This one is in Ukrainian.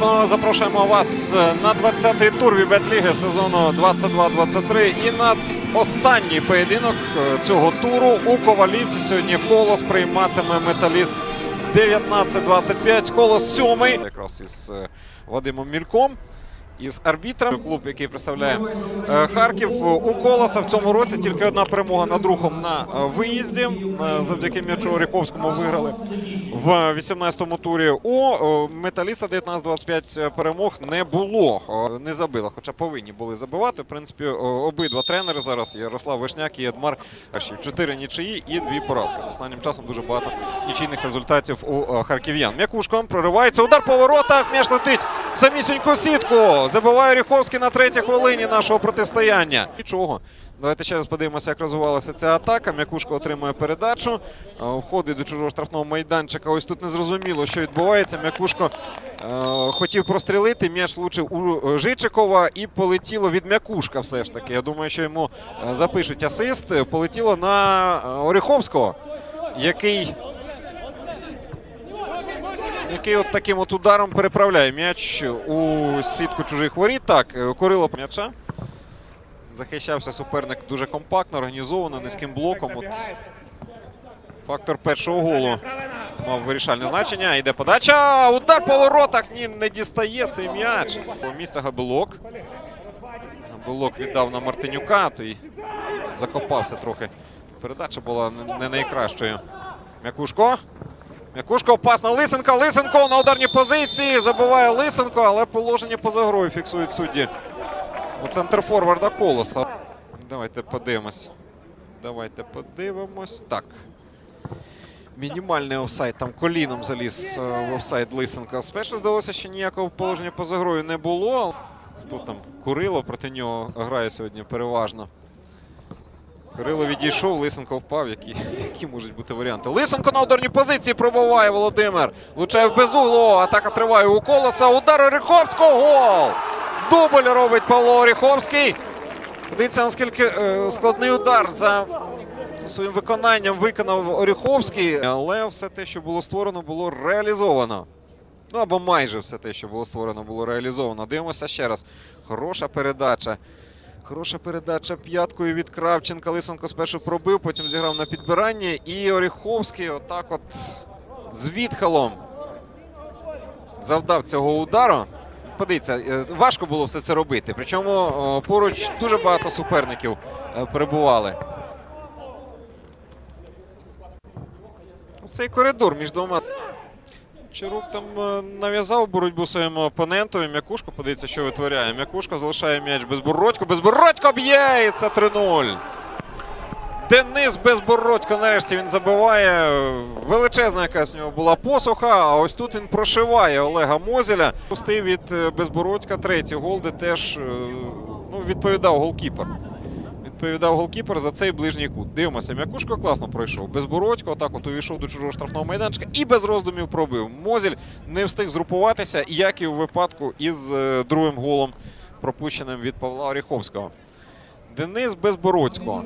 Та запрошуємо вас е, на 20-й тур Вібет-ліги сезону 22-23 і на останній поєдинок е, цього туру у Ковалівці. Сьогодні колос прийматиме металіст 19-25. Колос сьомий. Якраз із е, Вадимом Мільком. Із арбітром, клуб, який представляє е, Харків, у Колоса в цьому році тільки одна перемога на е, виїзді. Е, Завдяки м'ячу Оріховському виграли в 18-му турі. У металіста 19-25 перемог не було. Не забило, хоча повинні були забивати. В принципі, обидва тренери зараз Ярослав Вишняк і Едмар. Чотири нічиї і дві поразки. Останнім часом дуже багато нічийних результатів у харків'ян. М'якушко проривається. Удар по воротах. М'яч летить самісіньку сітку. Забиває Оріховський на третій хвилині нашого протистояння. Нічого. Давайте ще раз подивимося, як розвивалася ця атака. М'якушко отримує передачу. е, Входить до чужого штрафного майданчика. Ось тут незрозуміло, що відбувається. М'якушко е, хотів прострілити. М'яч влучив у е, Жичикова і полетіло від м'якушка. Все ж таки. Я думаю, що йому е, запишуть асист. Полетіло на Оріховського, який. Який от таким от ударом переправляє м'яч у сітку чужих воріт. Так, е, Корило м'яча. Захищався суперник дуже компактно, організовано, низьким блоком. От фактор першого голу мав вирішальне значення. Йде подача. Удар по воротах. Ні, не дістає цей м'яч. По місця Габелок. Габелок віддав на Мартинюка, той закопався трохи. Передача була не найкращою. М'якушко. М'якушко опасна Лисенко. Лисенко на ударній позиції. Забиває Лисенко, але положення поза грою фіксують судді у центр форварда колоса. Давайте подивимось. Давайте подивимось. Так. Мінімальний офсайд. Там коліном заліз е, в офсайд Лисенка. Спершу здалося, що ніякого положення поза грою не було. Хто там? Курило проти нього грає сьогодні переважно. Кирило відійшов, Лисенко впав. Які, які можуть бути варіанти? Лисенко на ударній позиції пробиває Володимир. Влучає в безугло. Атака триває у колоса. Удар Оріховського. Гол! Дубль робить Павло Оріховський. Подивіться, наскільки е, складний удар за своїм виконанням виконав Оріховський. Але все те, що було створено, було реалізовано. Ну або майже все те, що було створено, було реалізовано. Дивимося ще раз. Хороша передача. Хороша передача п'яткою від Кравченка. Лисенко спершу пробив, потім зіграв на підбиранні. І Оріховський отак от з відхалом завдав цього удару. Подивіться, е, важко було все це робити. Причому поруч дуже багато суперників е, перебували. Цей коридор між двома. Чарук там е, нав'язав боротьбу своєму опонентові. М'якушко, подивіться, що витворяє. М'якушко залишає м'яч Безбородько. Безбородько б'є! І це 3-0. Денис Безбородько. Нарешті він забиває. Величезна якась у нього була посуха. А ось тут він прошиває Олега Мозеля. Пустив від е, Безбородька третій гол, де теж е, ну, відповідав голкіпер. Відповідав голкіпер за цей ближній кут. Дивимося, м'якушко класно пройшов. Безбородько, так от увійшов до чужого штрафного майданчика і без роздумів пробив. Мозіль не встиг згрупуватися, як і в випадку із е, другим голом, пропущеним від Павла Оріховського. Денис Безбородько.